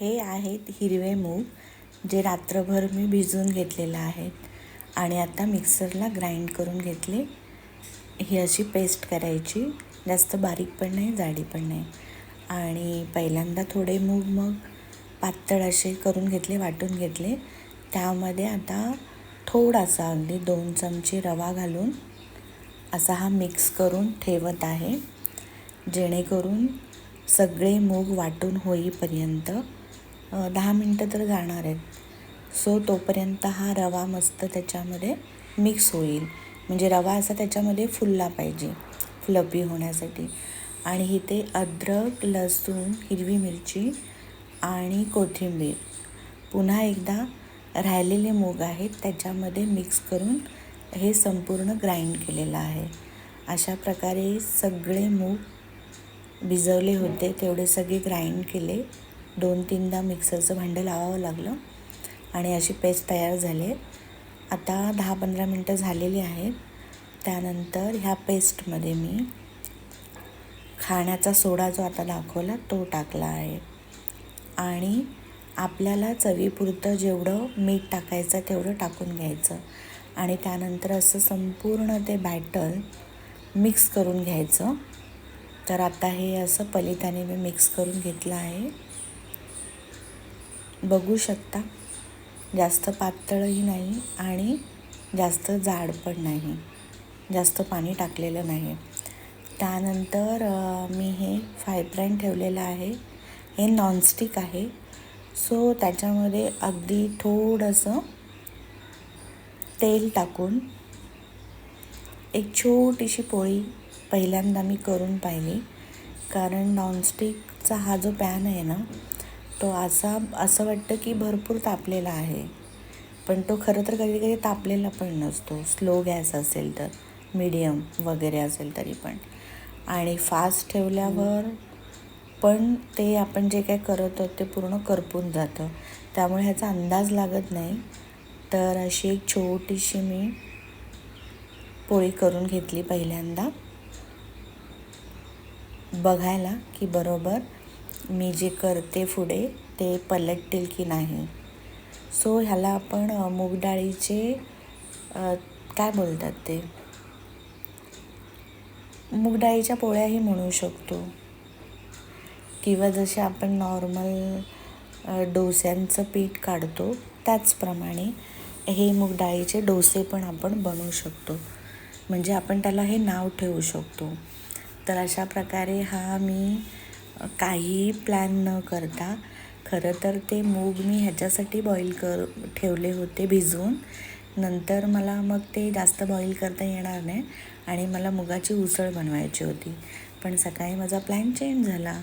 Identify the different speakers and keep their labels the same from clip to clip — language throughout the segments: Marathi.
Speaker 1: हे आहेत हिरवे मूग जे रात्रभर मी भिजवून घेतलेलं आहेत. आणि आता मिक्सरला ग्राइंड करून घेतले. ही अशी पेस्ट करायची. जास्त बारीक पण नाही जाडी पण नाही. आणि पहिल्यांदा थोडे मूग मग पातळ असे करून घेतले वाटून घेतले. त्यामध्ये आता थोडासा अगदी दोन चमचे रवा घालून असा हा मिक्स करून ठेवत आहे. जेणेकरून सगळे मूग वाटून होईपर्यंत दहा मिनटं तर जाणार आहेत. सो तोपर्यंत हा रवा मस्त त्याच्यामध्ये मिक्स होईल. म्हणजे रवा असा त्याच्यामध्ये फुलला पाहिजे फ्लपी होण्यासाठी. आणि इथे अद्रक लसूण हिरवी मिरची आणि कोथिंबीर पुन्हा एकदा राहिलेले मूग आहेत त्याच्यामध्ये मिक्स करून हे संपूर्ण ग्राइंड केलेलं आहे. अशा प्रकारे सगळे मूग भिजवले होते तेवढे सगळे ग्राइंड केले. दोन तीनदा मिक्सरचं भांडं लावावं लागलं आणि अशी पेस्ट तयार झाली आता दहा पंधरा मिनटं झालेली आहेत. त्यानंतर ह्या पेस्टमध्ये मी खाण्याचा सोडा जो आता दाखवला तो टाकला आहे. आणि आपल्याला चवीपुरतं जेवढं मीठ टाकायचं तेवढं टाकून घ्यायचं. आणि त्यानंतर असं संपूर्ण ते बॅटर मिक्स करून घ्यायचं. तर आता हे असं पलिताने मी मिक्स करून घेतलं आहे. बघू शकता. जास्त पातळही नाही आणि जास्त जाड पण नाही. जास्त पाणी टाकलेलं नाही. त्यानंतर मी हे फायब्रँड ठेवलेलं आहे. हे नॉनस्टिक आहे. सो त्याच्यामध्ये अगदी थोडंसं तेल टाकून एक छोटीशी पोळी पहिल्यांदा मी करून पाहिली. कारण नॉनस्टिकचा हा जो पॅन आहे ना तो असा असं वाटतं की भरपूर तापलेला आहे. पण तो खरं तर कधी कधी तापलेला पण नसतो. स्लो गॅस असेल तर मीडियम वगैरे असेल तरी पण. आणि फास्ट ठेवल्यावर पण ते आपण जे काय करत आहोत ते पूर्ण करपून जातं. त्यामुळे ह्याचा अंदाज लागत नाही. तर अशी एक छोटीशी मी पोळी करून घेतली पहिल्यांदा. बघायला की बरोबर मी जे करते पुढे ते पलटतील की नाही? सो ह्याला आपण मूग डाळीचे काय बोलतात ते? मूग डाळीच्या पोळ्याही म्हणू शकतो. किंवा जसे आपण नॉर्मल डोस्यांचं पीठ काढतो त्याचप्रमाणे हे मूग डाळीचे डोसे पण आपण बनवू शकतो. म्हणजे आपण त्याला हे नाव ठेवू शकतो. तर अशा प्रकारे हा मी काही प्लॅन न करता खरं तर ते मूग मी ह्याच्यासाठी बॉईल कर ठेवले होते भिजवून नंतर मला मग ते जास्त बॉईल करता येणार नाही आणि मला मुगाची उसळ बनवायची होती. पण सकाळी माझा प्लॅन चेंज झाला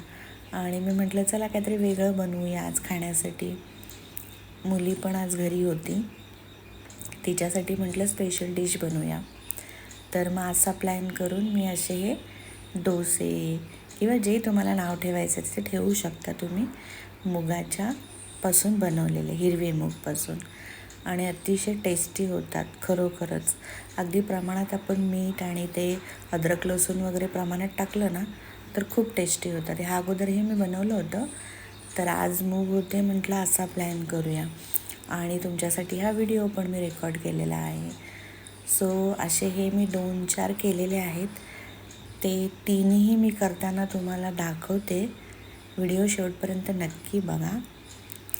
Speaker 1: आणि मी म्हटलं चला काहीतरी वेगळं बनवूया आज खाण्यासाठी. मुली पण आज घरी होती. तिच्यासाठी म्हटलं स्पेशल डिश बनवूया. तर मग असा प्लॅन करून मी असे हे डोसे किंवा जे तुम्हाला नाव ठेवायचं ते ठेवू शकता तुम्ही. मुगाच्या पासून बनवलेले हिरवे मूगपासून आणि अतिशय टेस्टी होतात खरोखरच. अगदी प्रमाणात आपण मीठ आणि ते अद्रक लसूण वगैरे प्रमाणात टाकलं ना तर खूप टेस्टी होतात. ह्या अगोदर हे मी बनवलं होतं. तर आज मूग होते म्हटलं असा प्लॅन करूया. आणि तुमच्यासाठी हा व्हिडिओ पण मी रेकॉर्ड केलेला आहे. सो असे हे मी दोन चार केलेले आहेत. ते तीनही मी करताना तुम्हाला दाखवते. व्हिडिओ शेवटपर्यंत नक्की बघा.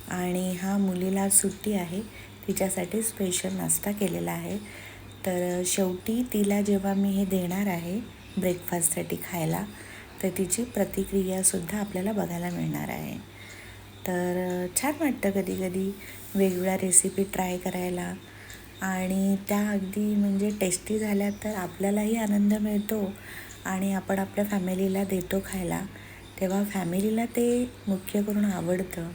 Speaker 1: आणि हा मुलीला सुट्टी आहे. तिच्यासाठी स्पेशल नाश्ता केलेला आहे. तर शेवटी तिला जेव्हा मी हे देणार आहे ब्रेकफास्टसाठी खायला तर तिची प्रतिक्रियासुद्धा आपल्याला बघायला मिळणार आहे. तर छान वाटतं कधी कधी वेगवेगळ्या रेसिपी ट्राय करायला. आणि त्या अगदी म्हणजे टेस्टी झाल्या तर आपल्यालाही आनंद मिळतो आणि आपण आपल्या फॅमिलीला देतो खायला. तेव्हा फॅमिलीला ते मुख्य करून आवडतं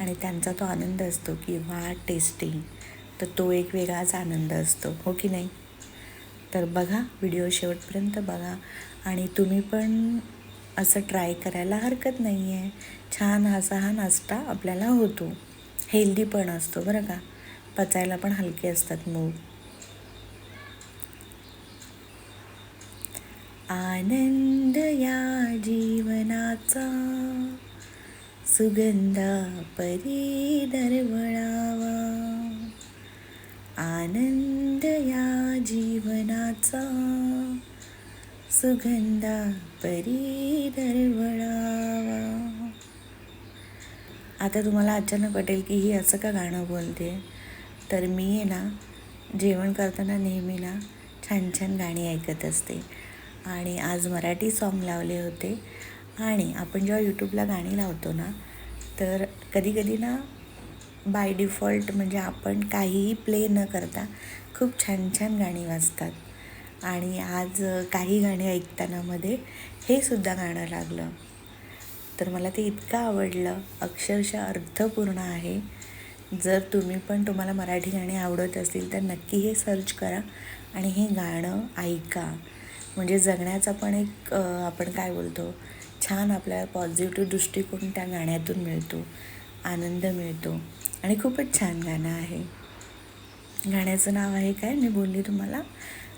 Speaker 1: आणि त्यांचा तो आनंद असतो की वा टेस्टी तर तो एक वेगळाच आनंद असतो हो की नाही? तर बघा व्हिडिओ शेवटपर्यंत बघा. आणि तुम्ही पण असं ट्राय करायला हरकत नाही आहे छान असा हा नाश्ता आपल्याला होतो. हेल्दी पण असतो बरं का? पचायला पण हलके असतात मूग आनंद या जीवनाचा सुगंधा परी दरवळावा. आनंद या जीवनाचा सुगंधा परी दरवळावा. आता तुम्हाला अचानक वाटेल की ही असं का गाणं बोलते तर मी आहे ना जेवण करताना नेहमी ना छान छान गाणी ऐकत असते. आणि आज मराठी सॉन्ग लावले होते. आणि आपण जेव्हा यूट्यूबला गाणी लावतो ना तर कधी कधी ना बाय डिफॉल्ट म्हणजे आपण काहीही प्ले न करता खूप छान छान गाणी वाजतात. आणि आज काही गाणी ऐकताना मध्ये हे सुद्धा गाणं लागलं. तर मला ते इतकं आवडलं. अक्षरशः अर्थपूर्ण आहे. जर तुम्ही पण तुम्हाला मराठी गाणी आवडत असतील तर नक्की हे सर्च करा आणि हे गाणं ऐका. म्हणजे जगण्याचा पण एक आपण काय बोलतो छान आपल्याला पॉझिटिव्ह दृष्टिकोन त्या गाण्यातून मिळतो आनंद मिळतो आणि खूपच छान गाणं आहे. गाण्याचं नाव आहे काय? मी बोलली तुम्हाला?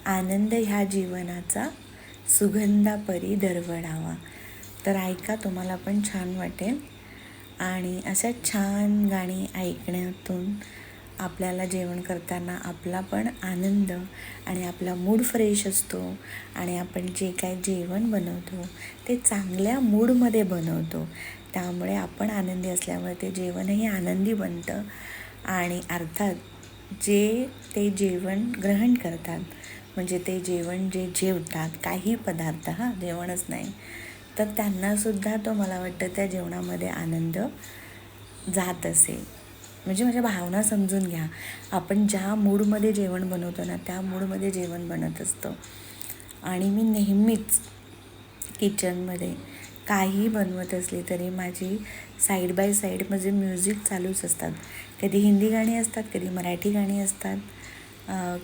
Speaker 1: आनंद ह्या जीवनाचा सुगंधापरी दरवडावा तर ऐका तुम्हाला पण छान वाटेल. आणि अशा छान गाणी ऐकण्यातून आपल्याला जेवण करताना आपला पण आनंद आणि आपला मूड फ्रेश असतो आणि आपण जे काय जेवण बनवतो ते चांगल्या मूडमध्ये बनवतो. त्यामुळे आपण आनंदी असल्यामुळे ते जेवणही आनंदी बनतं आणि अर्थात जे ते जेवण ग्रहण करतात म्हणजे ते जेवण जे जेवतात काही पदार्थ हा जेवणच नाही. तर त्यांनासुद्धा तो मला वाटतं त्या जेवणामध्ये आनंद जात असेल. म्हणजे माझ्या भावना समजून घ्या. आपण ज्या मूडमध्ये जेवण बनवतो ना त्या मूडमध्ये जेवण बनत असतं. आणि मी नेहमीच किचनमध्ये काही बनवत असली तरी माझी साईड बाय साईड म्हणजे म्युझिक चालूच असतात. कधी हिंदी गाणी असतात कधी मराठी गाणी असतात.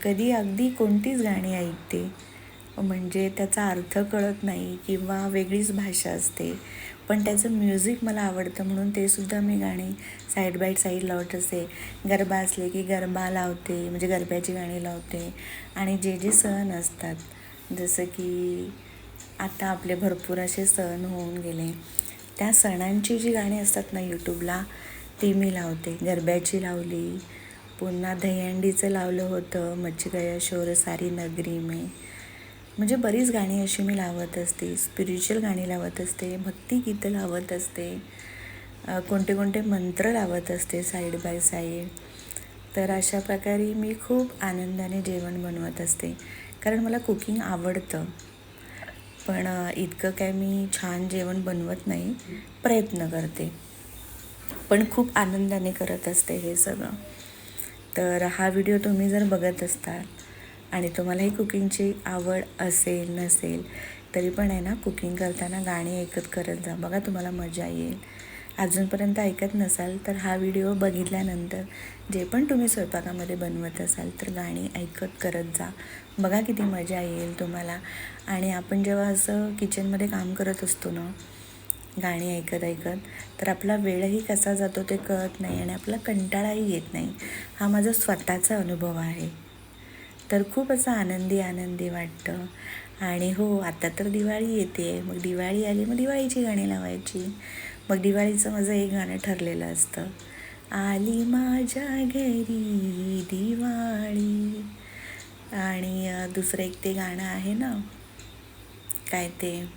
Speaker 1: कधी अगदी कोणतीच गाणी ऐकते. म्हणजे त्याचा अर्थ कळत नाही किंवा वेगळीच भाषा असते. पण त्याचं म्युझिक मला आवडतं म्हणून ते सुद्धा मी गाणी साईड बाय साईड लावत असते. गरबा असले की गरबा लावते म्हणजे गरब्याची गाणी लावते. आणि जे जे सण असतात जसं की आता आपले भरपूर असे सण होऊन गेले. त्या सणांची जी गाणी असतात ना यूट्यूबला ती मी लावते. गरब्याची लावली पुन्हा दहीहंडीचं लावलं होतं मच्छी गया शोर सारी नगरी मे. म्हणजे बरीच गाणी अशी मी लावत असते स्पिरिच्युअल गाणी लावत असते भक्तिगीतं लावत असते कोणते कोणते मंत्र लावत असते साईड बाय साईड तर अशा प्रकारे मी खूप आनंदाने जेवण बनवत असते. कारण मला कुकिंग आवडतं. पण इतकं काय मी छान जेवण बनवत नाही प्रयत्न करते. पण खूप आनंदाने करत असते हे सगळं. तर हा व्हिडिओ तुम्ही जर बघत असताल आणि तुम्हालाही कुकिंगची आवड असेल नसेल तरी पण आहे ना कुकिंग करताना गाणी ऐकत करत जा. बघा तुम्हाला मजा येईल. अजूनपर्यंत ऐकत नसाल तर हा व्हिडिओ बघितल्यानंतर जे पण तुम्ही स्वयंपाकामध्ये बनवत असाल तर गाणी ऐकत करत जा. बघा किती मजा येईल तुम्हाला. आणि आपण जेव्हा असं किचनमध्ये काम करत असतो ना गाणी ऐकत ऐकत तर आपला वेळही कसा जातो ते कळत नाही आणि आपला कंटाळाही येत नाही. हा माझा स्वतःचा अनुभव आहे. तर खूप असं आनंदी आनंदी वाटतं. आणि हो आता तर दिवाळी येते. मग दिवाळी आली मग दिवाळीची गाणी लावायची. मग दिवाळीचं माझं एक गाणं ठरलेलं असतं. आली माझ्या घरी दिवाळी. आणि दुसरं एक ते गाणं आहे ना? काय ते?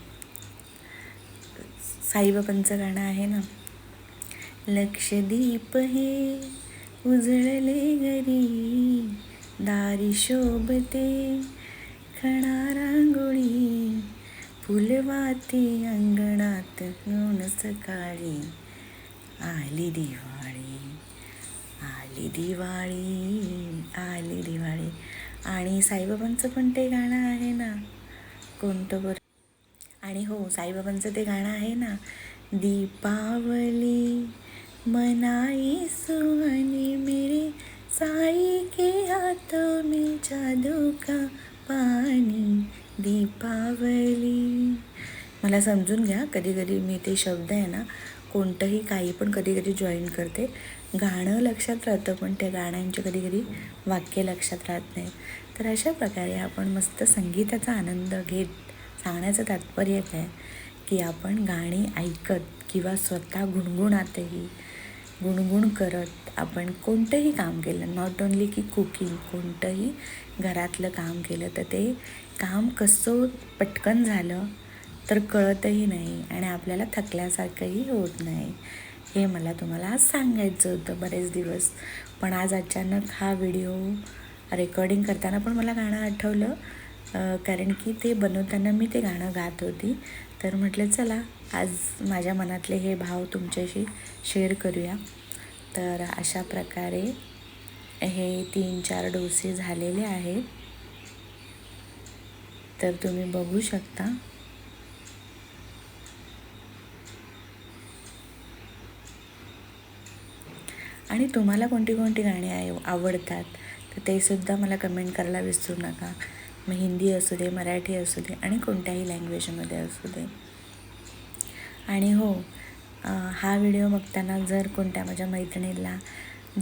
Speaker 1: साईबाबांचं गाणं आहे ना? लक्षदीप हे उजळले घरी. दारी शोभते खणा रांगोळी फुलवाती अंगणात घेऊन सकाळी आली दिवाळी आली दिवाळी आली दिवाळी. आणि साईबाबांचं पण ते गाणं आहे ना कोणतं बरं? आणि हो साईबाबांचं ते गाणं आहे ना दीपावली मनाई सुहानी मेरी साई के हाथों में जादू का पाणी दीपावली. मला समजून घ्या कधी कधी मी ते शब्द आहे ना कोणतंही काही पण कधी कधी जॉईन करते. गाणं लक्षात राहतं पण त्या गाण्यांचे कधी कधी वाक्य लक्षात राहत नाही. तर अशा प्रकारे आपण मस्त संगीताचा आनंद घेत सांगण्याचं तात्पर्य काय? की आपण गाणी ऐकत किंवा स्वतः गुणगुणातही गुणगुण करत आपण कोणतंही काम केलं नॉट ओन्ली की कुकिंग कोणतंही घरातलं काम केलं तर ते काम कसं पटकन झालं तर कळतही नाही आणि आपल्याला थकल्यासारखंही होत नाही. हे मला तुम्हाला आज सांगायचं होतं बरेच दिवस. पण आज अचानक हा व्हिडिओ रेकॉर्डिंग करताना पण मला गाणं आठवलं कारण की ते बनवताना मी ते गाणं गात होती. तर म्हटलं चला आज माझ्या मनातले हे भाव तुमच्याशी शेअर करूया. तर अशा प्रकारे हे तीन चार डोसे झालेले आहेत. तर तुम्ही बघू शकता. आणि तुम्हाला कोणती कोणती गाणी आवडतात तर ते सुद्धा मला कमेंट करायला विसरू नका. मग हिंदी असू दे मराठी असू दे आणि कोणत्याही लँग्वेजमध्ये असू दे. आणि हो हा व्हिडिओ बघताना जर कोणत्या माझ्या मैत्रिणीला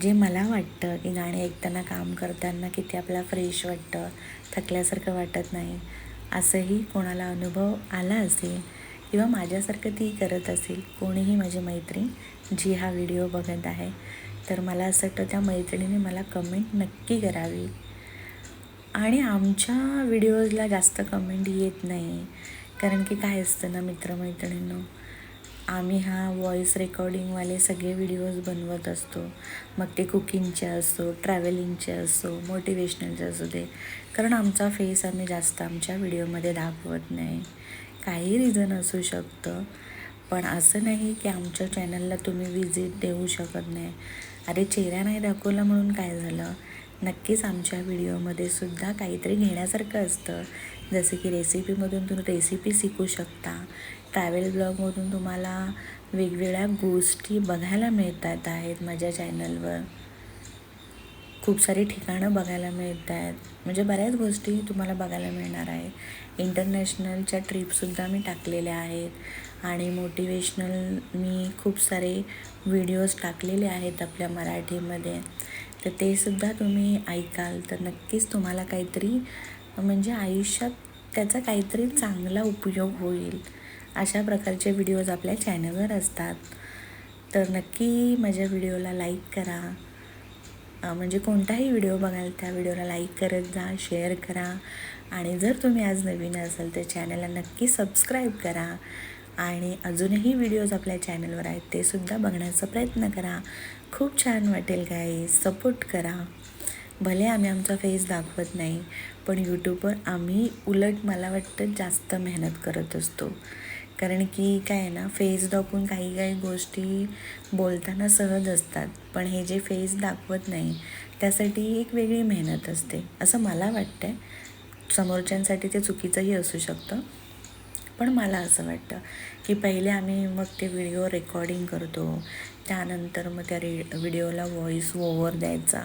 Speaker 1: जे मला वाटतं की गाणे ऐकताना काम करताना किती आपला फ्रेश वाटतं थकल्यासारखं वाटत नाही असंही कोणाला अनुभव आला असेल किंवा माझ्यासारखं ती करत असेल कोणीही माझी मैत्रीण जी हा व्हिडिओ बघत आहे तर मला असं वाटतं त्या मैत्रिणीने मला कमेंट नक्की करावी. आणि आमच्या व्हिडिओजला जास्त कमेंट येत नाही. कारण की काय असतं ना मित्रमैत्रिणींनो आम्ही हा व्हॉईस रेकॉर्डिंगवाले सगळे व्हिडिओज बनवत असतो. मग ते कुकिंगचे असो ट्रॅव्हलिंगचे असो मोटिवेशनलचे असू दे. कारण आमचा फेस आम्ही जास्त आमच्या व्हिडिओमध्ये दाखवत नाही. काही रिझन असू शकतं. पण असं नाही की आमच्या चॅनलला तुम्ही विजिट देऊ शकत नाही. अरे चेहरा नाही दाखवला म्हणून काय झालं? नक्कीच आमच्या व्हिडिओमध्ये सुद्धा काहीतरी घेण्यासारखं असतं. जसे की रेसिपीमधून तुम्ही रेसिपी शिकू शकता. ट्रॅव्हल ब्लॉगमधून तुम्हाला वेगवेगळ्या गोष्टी बघायला मिळतात आहेत माझ्या चॅनलवर खूप सारी ठिकाणं बघायला मिळत आहेत म्हणजे बऱ्याच गोष्टी तुम्हाला बघायला मिळणार आहे इंटरनॅशनलच्या ट्रिपसुद्धा मी टाकलेल्या आहेत. आणि मोटिवेशनल मी खूप सारे व्हिडिओज टाकलेले आहेत आपल्या मराठीमध्ये. तर ते सुद्धा तुम्ही ऐकाल तर नक्कीच तुम्हाला काहीतरी म्हणजे आयुष्यात त्याचा काहीतरी चांगला उपयोग होईल. अशा प्रकारचे व्हिडिओज आपल्या चॅनलवर असतात. तर नक्की माझ्या व्हिडिओला लाईक करा. म्हणजे कोणताही व्हिडिओ बघाल त्या व्हिडिओला लाईक करत जा शेअर करा. आणि जर तुम्ही आज नवीन असाल तर चॅनलला नक्की सबस्क्राईब करा. आणि अजूनही व्हिडिओज आपल्या चॅनलवर आहेत ते सुद्धा बघण्याचा प्रयत्न करा. खूप छान वाटेल काही सपोर्ट करा. भले आम्ही आमचा फेस दाखवत नाही पण यूट्यूबवर आम्ही उलट मला वाटतं जास्त मेहनत करत असतो. कारण की काय आहे ना फेस दाखवून काही काही गोष्टी बोलताना सहज असतात. पण हे जे फेस दाखवत नाही त्यासाठी एक वेगळी मेहनत असते. असं मला वाटतं आहे समोरच्यांसाठी ते चुकीचंही असू शकतं. पण मला असं वाटतं की पहिले आम्ही मग ते व्हिडिओ रेकॉर्डिंग करतो. त्यानंतर मग त्या रे व्हिडिओला व्हॉईस ओव्हर द्यायचा.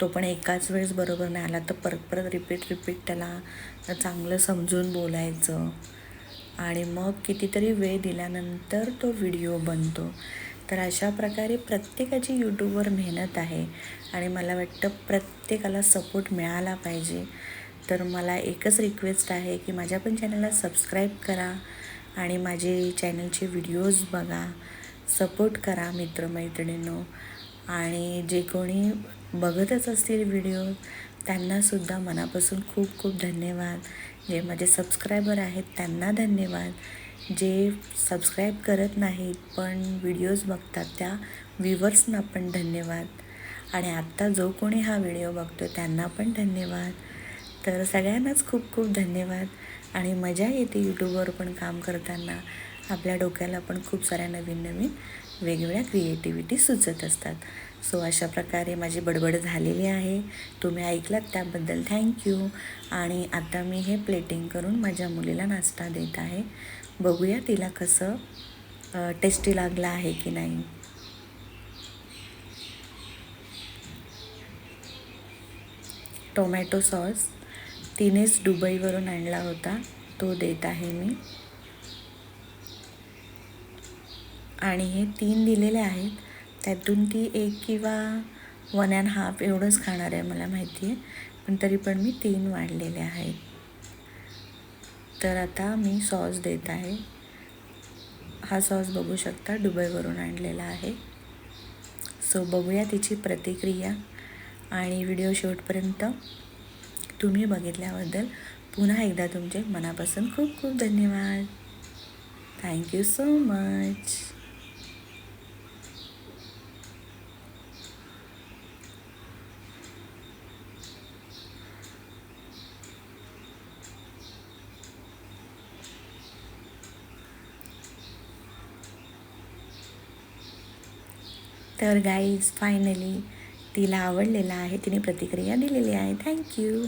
Speaker 1: तो पण एकाच वेळेस बरोबर नाही आला तर परत परत रिपीट रिपीट त्याला चांगलं समजून बोलायचं. आणि मग कितीतरी वेळ दिल्यानंतर तो व्हिडिओ बनतो. तर अशा प्रकारे प्रत्येकाची यूट्यूबवर मेहनत आहे आणि मला वाटतं प्रत्येकाला सपोर्ट मिळाला पाहिजे. तर मला एकच रिक्वेस्ट आहे की माझ्या पण चॅनलला सबस्क्राईब करा आणि माझे चॅनलचे व्हिडिओज बघा. सपोर्ट करा मित्रमैत्रिणींनो. आणि जे कोणी बघतच असतील व्हिडिओ त्यांनासुद्धा मनापासून खूप खूप धन्यवाद. जे माझे सबस्क्रायबर आहेत त्यांना धन्यवाद. जे सबस्क्राईब करत नाहीत पण व्हिडिओज बघतात त्या व्ह्युवर्सना पण धन्यवाद. आणि आत्ता जो कोणी हा व्हिडिओ बघतो त्यांना पण धन्यवाद. तर सगळ्यांनाच खूप खूप धन्यवाद. आणि मजा येते यूट्यूबवर पण काम करताना. आपल्या डोक्याला पण खूप साऱ्या नवीन नवीन वेगवेगळ्या क्रिएटिव्हिटी सुचत असतात. सो अशा प्रकारे माझी बडबड झालेली आहे. तुम्ही ऐकलात त्याबद्दल थँक्यू आणि आता मी हे प्लेटिंग करून माझ्या मुलीला नाश्ता देत आहे. बघूया तिला कसं टेस्टी लागलं आहे की नाही. टोमॅटो सॉस तिनेच दुबईवरून आणला होता. तो देत आहे मी. आणि हे तीन दिलेले आहेत. त्यातून ती एक किंवा वन अँड हाफ एवढंच खाणार आहे मला माहिती आहे. पण तरी पण मी तीन वाढलेले आहेत. तर आता मी सॉस देत आहे. हा सॉस बघू शकता दुबईवरून आणलेला आहे. सो बघूया तिची प्रतिक्रिया आणि व्हिडिओ शेवटपर्यंत तुम्ही बघितल्याबद्दल पुन्हा एकदा तुमचे मनापासून खूप खूप धन्यवाद. थँक्यू सो मच तर गाईज फायनली तिला आवडलेला आहे तिने प्रतिक्रिया दिलेली आहे. थँक्यू